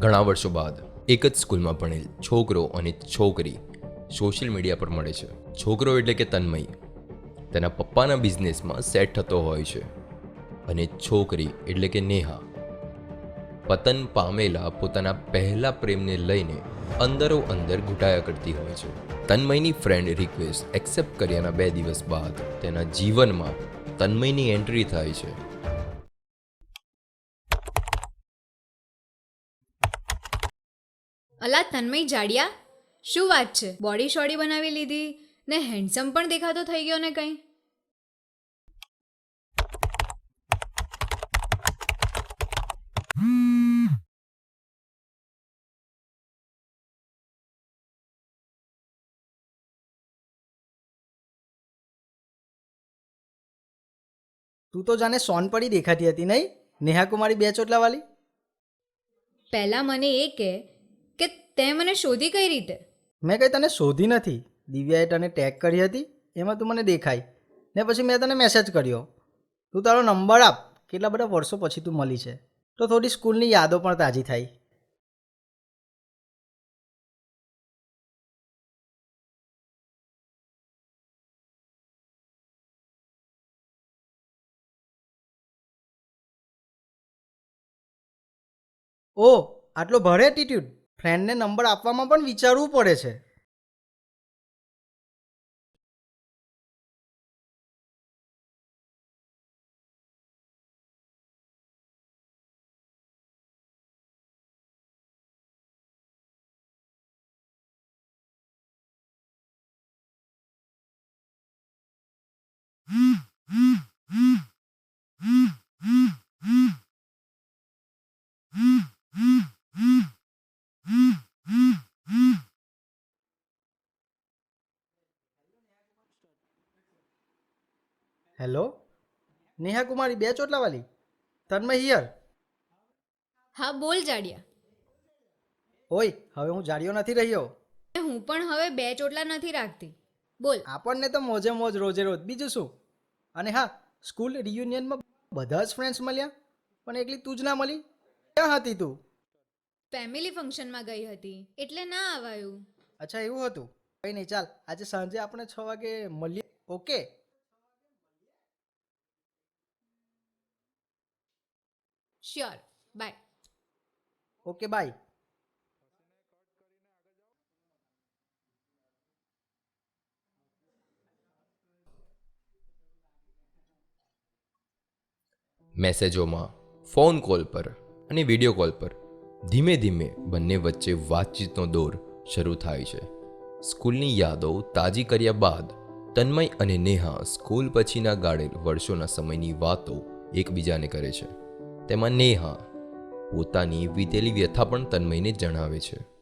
ઘણા વર્ષો બાદ એક જ સ્કૂલમાં ભણેલ છોકરો અને છોકરી સોશિયલ મીડિયા પર મળે છે. છોકરો એટલે કે તન્મય. તેના પપ્પાના બિઝનેસમાં સેટ થતો હોય છે અને છોકરી એટલે કે નેહા. પતન પામેલા પોતાના પહેલા પ્રેમને લઈને અંદરો અંદર ઘૂંટાયા કરતી હોય છે. તન્મયની ફ્રેન્ડ રિક્વેસ્ટ એક્સેપ્ટ કર્યાના બે દિવસ બાદ તેના જીવનમાં તન્મયની એન્ટ્રી થાય છે. અલા તન્મય જાડિયા શું વાત છે? બોડી શોડી બનાવી લીધી ને હેન્ડસમ પણ દેખાતો થઈ ગયો ને કંઈ? તું તો જાણે સોનપડી દેખાતી હતી નહીં? નેહા કુમારી બે ચોટલાવાળી? પહેલાં મને એ કે તે મને શોધી કઈ રીતે? મેં કંઈ તને શોધી નથી. દિવ્યાએ તને ટેગ કરી હતી, એમાં તું મને દેખાઈ ને પછી મેં તને મેસેજ કર્યો. તું તારો નંબર આપ, કેટલા બધા વર્ષો પછી તું મળી છે. તો થોડી સ્કૂલની યાદો પણ તાજી થાય. ઓ આટલો ભારે એટીટ્યુડ ફ્રેન્ડને નંબર આપવામાં પણ વિચારવું પડે છે. હેલો? નેહા કુમારી બે ચોટલાવાળી તન્મય હિયર? હા બોલ જાડિયા. ઓય હવે હું જાડિયો નથી રહ્યો. હું પણ હવે બે ચોટલા નથી રાખતી. બોલ. આપણને તો મોજે મોજ રોજે રોજ. બીજું શું? અને હા સ્કૂલ રિયુનિયનમાં બધા જ ફ્રેન્ડ્સ મળ્યા પણ એકલી તું જ ના મળી? ક્યાં હતી તું? ફેમિલી ફંક્શનમાં ગઈ હતી એટલે ના આવાયું અચ્છા એવું હતું. કંઈ નહીં ચાલ. આજે સાંજે આપણે છ વાગે મળીએ. Okay? Sure bye okay bye મેસેજોમાં phone call પર અને વીડિયો કોલ પર ધીમે ધીમે બંને વચ્ચે વાતચીતનો દોર શરૂ થાય છે. સ્કૂલની યાદો તાજી કર્યા બાદ તન્મય અને નેહા સ્કૂલ પછીના ગાળેલ વર્ષોના સમયની વાતો એકબીજાને કરે છે. તેમાં નેહા પોતાની વીતેલી વ્યથા પણ તન્મયને જણાવે છે.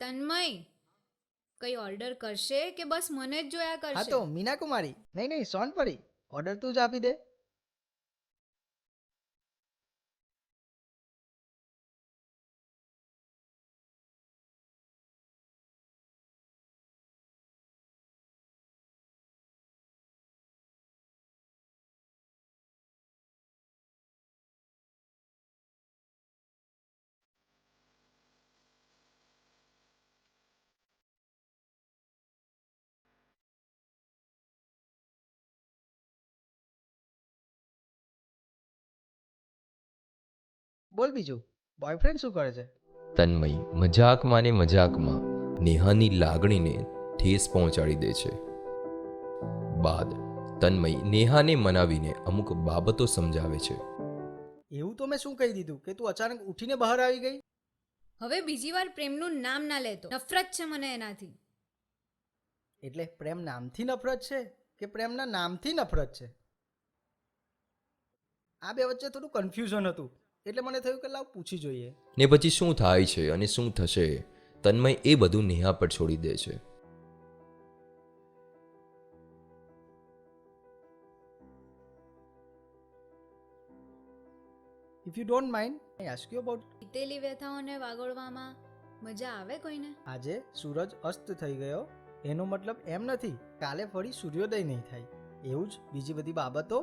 તન્મય કઈ ઓર્ડર કરશે કે બસ મને જ જોયા હા કરશે? તો મીના કુમારી નહીં નહીં સોન પડી ઓર્ડર તું જ આપી દે. બોલ બીજું. બોયફ્રેન્ડ શું કરે છે? તન્મય મજાકમાં ને મજાકમાં નેહાની લાગણીને ઠેસ પહોંચાડી દે છે. બાદ તન્મય નેહાને મનાવીને અમુક બાબતો સમજાવે છે. એવું તો મેં શું કહી દીધું કે તું અચાનક ઉઠીને બહાર આવી ગઈ? હવે બીજી વાર પ્રેમનું નામ ના લેતો નફરત છે મને એનાથી. એટલે પ્રેમ નામથી નફરત છે કે પ્રેમના નામથી નફરત છે? આ બે વચ્ચે થોડું કન્ફ્યુઝન હતું. એટલે મને થયું કે લાવ પૂછી જોઈએ. ને પછી શું થાય છે અને શું થશે તન્મય એ બધું નેહા પર છોડી દે છે. If you don't mind I ask you about વીતેલી વ્યથાઓને વાગોળવામાં મજા આવે કોઈને? આજે સૂરજ અસ્ત થઈ ગયો. એનો મતલબ એમ નથી કાલે ફરી સૂર્યોદય નહીં થાય. એવું જ બીજી બધી બાબતો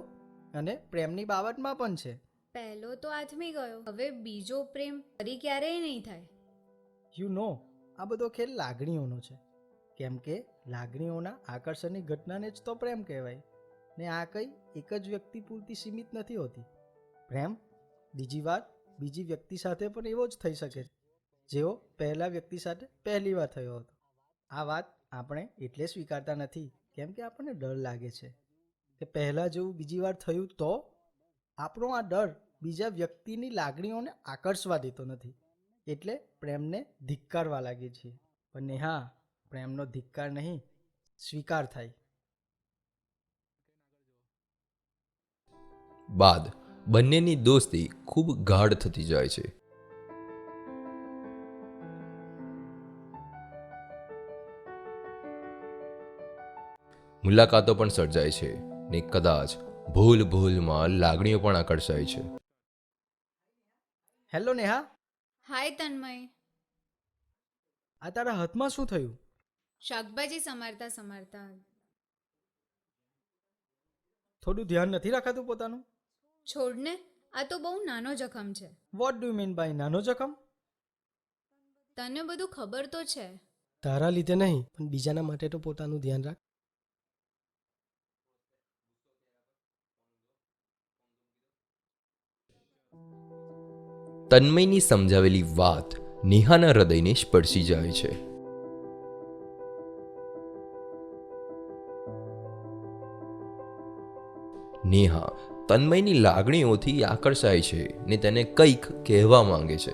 અને પ્રેમની બાબતમાં પણ છે. પહેલો તો આથમી ગયો. હવે બીજો પ્રેમ ફરી ક્યારેય નહીં થાય. યુ નો આ બધો ખેલ લાગણીઓનો છે. કેમ કે લાગણીઓના આકર્ષણની ઘટનાને જ તો પ્રેમ કહેવાય. ને આ કંઈ એક જ વ્યક્તિ પૂરતી સીમિત નથી હોતી. પ્રેમ બીજી વાર બીજી વ્યક્તિ સાથે પણ એવો જ થઈ શકે છે, જેવો પહેલા વ્યક્તિ સાથે પહેલી વાર થયો હતો. આ વાત આપણે એટલે સ્વીકારતા નથી, કેમ કે આપણને ડર લાગે છે. કે પહેલાં જેવું બીજી વાર થયું તો આપણો આ ડર બીજા વ્યક્તિની લાગણીઓને આકર્ષવા દેતો નથી. એટલે પ્રેમને ધિક્કારવા લાગીએ છીએ પણ નેહા, પ્રેમનો ધિક્કાર નહીં, સ્વીકાર થાય. બાદ બંનેની દોસ્તી ખૂબ ગાઢ થતી જાય છે. મુલાકાતો પણ સર્જાય છે ને કદાચ ભૂલ ભૂલમાં લાગણીઓ પણ આકર્ષાય છે. હેલો નેહા. હાય તન્મય. આ તારા હાથમાં શું થયું? શાકભાજી સમારતા સમારતા. થોડું ધ્યાન નથી રાખાતું પોતાનું? છોડને આ તો બહુ નાનો જખમ છે. વોટ ડુ મીન બાય નાનો જખમ? તને બધું ખબર તો છે. તારા લીધે નહીં પણ બીજાના માટે તો પોતાનું ધ્યાન રાખ. તન્મયની સમજાવેલી વાત નેહાના હૃદયને સ્પર્શી જાય છે. નેહા તન્મયની લાગણીઓથી આકર્ષાય છે ને તેને કંઈક કહેવા માંગે છે.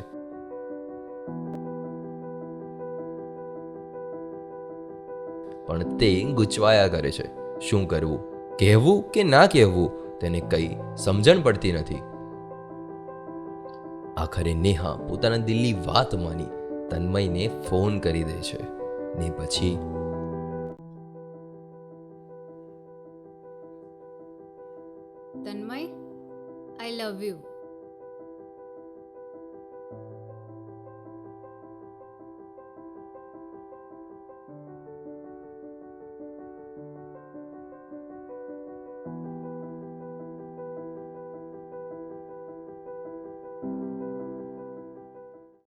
પણ તે ગૂંચવાયા કરે છે. શું કરવું? કહેવું કે ના કહેવું? તેને કંઈ સમજણ પડતી નથી. આખરે નેહા પોતાના દિલની વાત માની તન્મયને ફોન કરી દે છે. ને પછી તન્મય આઈ લવ યુ